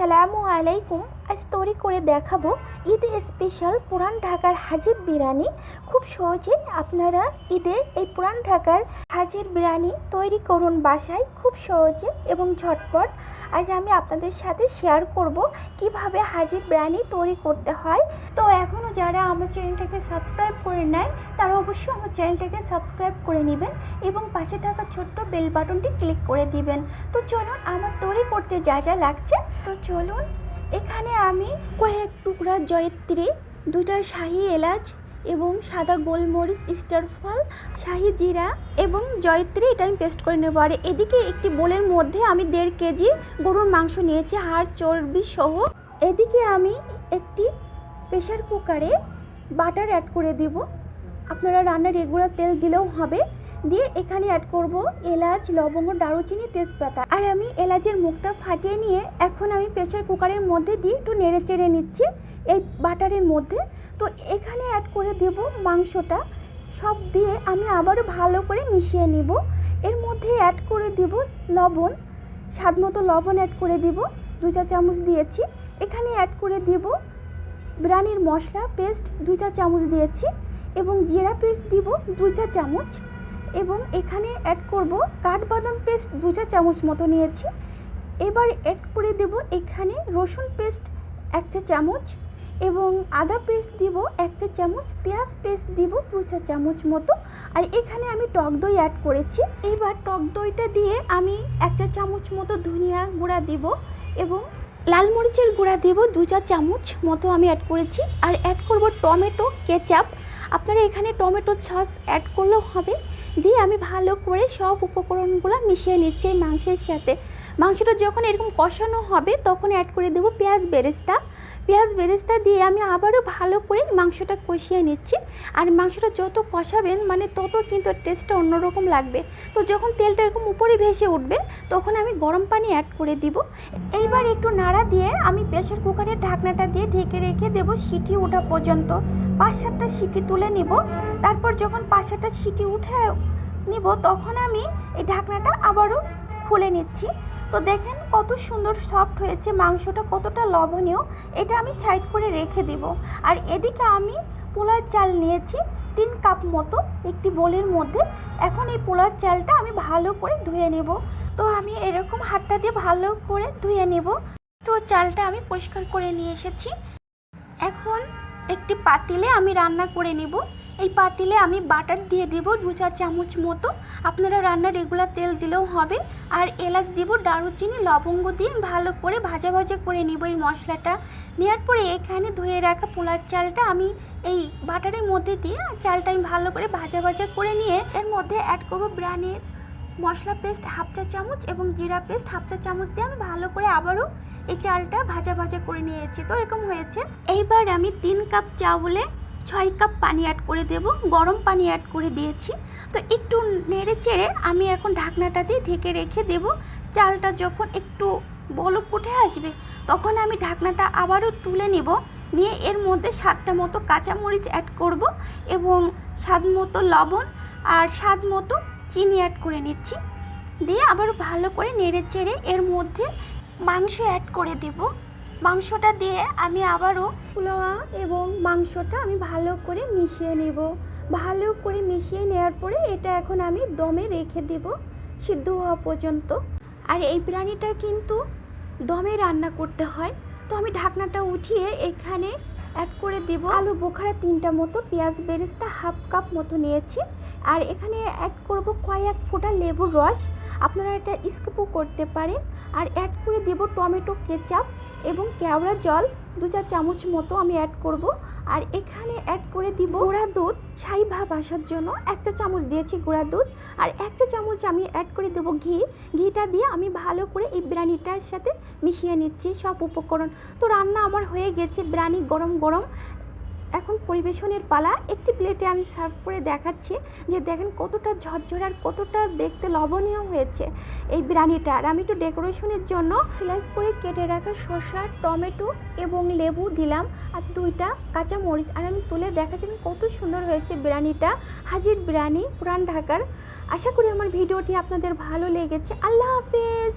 আসসালামু আলাইকুম। আজ তৈরি করে দেখাবো ঈদে স্পেশাল পুরান ঢাকার হাজির বিরিয়ানি। খুব সহজে আপনারা ঈদে এই পুরান ঢাকার হাজির বিরিয়ানি তৈরি করুন বাসায় খুব সহজে এবং ঝটপট। আজ আমি আপনাদের সাথে শেয়ার করব কীভাবে হাজির বিরিয়ানি তৈরি করতে হয়। তো এখনও যারা আমার চ্যানেলটাকে সাবস্ক্রাইব করে নেয় তারা অবশ্যই আমার চ্যানেলটাকে সাবস্ক্রাইব করে নেবেন এবং পাশে থাকা ছোট্ট বেল বাটনটি ক্লিক করে দিবেন। তো চলুন আমার তৈরি করতে যা যা লাগছে তো চলুন, এখানে আমি কয়েক টুকরা জয়ত্রী দুটা শাহি এলাচ এবং সাদা গোলমরিচ স্টার ফল, শাহি জিরা এবং জয়ত্রী এটা আমি পেস্ট করে নেব। আর এদিকে একটি বোলের মধ্যে আমি দেড় কেজি গরুর মাংস নিয়েছি, হাড়, চর্বি সহ। এদিকে আমি একটি প্রেশার কুকারে বাটার অ্যাড করে দেব। আপনারা রান্নার রেগুলার তেল দিলেও হবে। দিয়ে এখানে অ্যাড করব এলাচ, লবঙ্গ, দারুচিনি, তেজপাতা। আর আমি এলাচের মুখটা ফাটিয়ে নিয়ে এখন আমি প্রেশার কুকারের মধ্যে দিয়ে একটু নেড়ে চেড়ে নিচ্ছি, এই বাটারের মধ্যে। তো এখানে অ্যাড করে দেব মাংসটা, সব দিয়ে আমি আবারও ভালো করে মিশিয়ে নিব। এর মধ্যে অ্যাড করে দেব লবণ, স্বাদ মতো লবণ অ্যাড করে দেব, দু চা চামচ দিয়েছি। এখানে অ্যাড করে দেব বিরিয়ানির মশলা পেস্ট দুই চা চামচ দিয়েছি এবং জিরা পেস্ট দিব দুই চা চামচ। এবং এখানে অ্যাড করব কাঠবাদাম পেস্ট দু চা চামচ মতো নিয়েছি। এবার অ্যাড করে দেব এখানে রসুন পেস্ট এক চা চামচ এবং আদা পেস্ট দিব এক চা চামচ, পেঁয়াজ পেস্ট দিব দু চা চামচ মতো। আর এখানে আমি টক দই অ্যাড করেছি। এবার টক দইটা দিয়ে আমি এক চা চামচ মতো ধনিয়া গুঁড়া দিব এবং লাল মরিচের গুঁড়া দেব দু চা চামচ মতো আমি অ্যাড করেছি। আর অ্যাড করব টমেটো কেচাপ আপনারা এখানে টমেটো সস অ্যাড করলেও হবে। দিয়ে আমি ভালো করে সব উপকরণগুলো মিশিয়ে নিচ্ছি এই মাংসের সাথে। মাংসটা যখন এরকম কষানো হবে, তখন অ্যাড করে দেবো পেঁয়াজ বেরেস্তা। পেঁয়াজ বেরেস্তা দিয়ে আমি আবারও ভালো করে মাংসটা কষিয়ে নিচ্ছি। আর মাংসটা যত কষাবেন মানে তত কিন্তু টেস্টটা অন্যরকম লাগবে। তো যখন তেলটা এরকম উপরে ভেসে উঠবে, তখন আমি গরম পানি অ্যাড করে দিব। এইবার একটু নাড়া দিয়ে আমি প্রেশার কুকারের ঢাকনাটা দিয়ে ঢেকে রেখে দেবো সিটি ওঠা পর্যন্ত। পাঁচ সাতটা সিটি তুলে নিব। তারপর যখন পাঁচ সাতটা সিটি উঠে নিব, তখন আমি এই ঢাকনাটা আবারও খুলে নিচ্ছি। তো দেখেন কত সুন্দর সফট হয়েছে, মাংসটা কতটা লবণীয় এটা আমি সাইড করে রেখে দিব। আর এদিকে আমি পোলার চাল নিয়েছি, তিন কাপ মতো, একটি বোলের মধ্যে। এখন এই পোলার চালটা আমি ভালো করে ধুয়ে নেব। তো আমি এরকম হাতটা দিয়ে ভালো করে ধুয়ে নেব। তো চালটা আমি পরিষ্কার করে নিয়ে এসেছি। এখন একটি পাতিলে আমি রান্না করে নেব। এই পাতিলে আমি বাটার দিয়ে দেব দু চার চামচ মতো। আপনারা রান্নার রেগুলার তেল দিলেও হবে। আর এলাচ দিব, দারুচিনি, লবঙ্গ দিয়ে ভালো করে ভাজা ভাজা করে নিব এই মশলাটা। নেওয়ার পরে এখানে ধুয়ে রাখা পোলার চালটা আমি এই বাটারের মধ্যে দিয়ে চালটা আমি ভালো করে ভাজা ভাজা করে নিয়ে এর মধ্যে অ্যাড করব ব্রানের মশলা পেস্ট হাফ চা চামচ এবং জিরা পেস্ট হাফ চা চামচ দিয়ে আমি ভালো করে আবারও এই চালটা ভাজা ভাজা করে নিয়েছি। তো এরকম হয়েছে। এইবার আমি তিন কাপ চাউলে ছয় কাপ পানি অ্যাড করে দেব, গরম পানি অ্যাড করে দিয়েছি। তো একটু নেড়ে চেড়ে আমি এখন ঢাকনাটা দিয়ে ঢেকে রেখে দেব। চালটা যখন একটু বলক উঠে আসবে, তখন আমি ঢাকনাটা আবারও তুলে নেব। নিয়ে এর মধ্যে সাতটা মতো কাঁচামরিচ অ্যাড করব এবং স্বাদ মতো লবণ আর স্বাদ মতো চিনি অ্যাড করে নিচ্ছি। দিয়ে আবার ভালো করে নেড়ে চেড়ে এর মধ্যে মাংস অ্যাড করে দেব। মাংসটা দিয়ে আমি আবারও পোলাওয়া এবং মাংসটা আমি ভালো করে মিশিয়ে নেব। ভালো করে মিশিয়ে নেওয়ার পরে এটা এখন আমি দমে রেখে দেব, সিদ্ধ হওয়া পর্যন্ত। আর এই বিরিয়ানিটা কিন্তু দমে রান্না করতে হয়। তো আমি ঢাকনাটা উঠিয়ে এখানে অ্যাড করে দেব। আলু বোখারা তিনটা মতো, পেঁয়াজ বেরেস্তা হাফ কাপ মতো নিয়েছি। আর এখানে অ্যাড করব কয়েক ফোঁটা লেবুর রস। আপনারা এটা স্কিপও করতে পারেন। আর অ্যাড করে দেব টমেটো কেচাপ। এবং কেওড়া জল দু চার চামচ মতো আমি অ্যাড করব। আর এখানে অ্যাড করে দিব গুঁড়া দুধ। ছাই ভাব আসার জন্য এক চা চামচ দিয়েছি গুঁড়া দুধ। আর এক চা চামচ আমি অ্যাড করে দেবো ঘি। ঘিটা দিয়ে আমি ভালো করে এই বিরিয়ানিটার সাথে মিশিয়ে নিচ্ছি সব উপকরণ। তো রান্না আমার হয়ে গেছে, বিরিয়ানি গরম গরম। এখন পরিবেশনের পালা, একটি প্লেটে আমি সার্ভ করে দেখাচ্ছি যে দেখেন কতটা ঝরঝর আর কতটা দেখতে লবণীয় হয়েছে এই বিরিয়ানিটা। আর আমি একটু ডেকোরেশনের জন্য স্লাইস করে কেটে রাখা শসা, টমেটো এবং লেবু দিলাম আর দুইটা কাঁচা মরিচ আর আমি তুলে দেখাচ্ছেন কত সুন্দর হয়েছে বিরিয়ানিটা, হাজির বিরিয়ানি, পুরান ঢাকার। আশা করি আমার ভিডিওটি আপনাদের ভালো লেগেছে। আল্লাহ হাফেজ!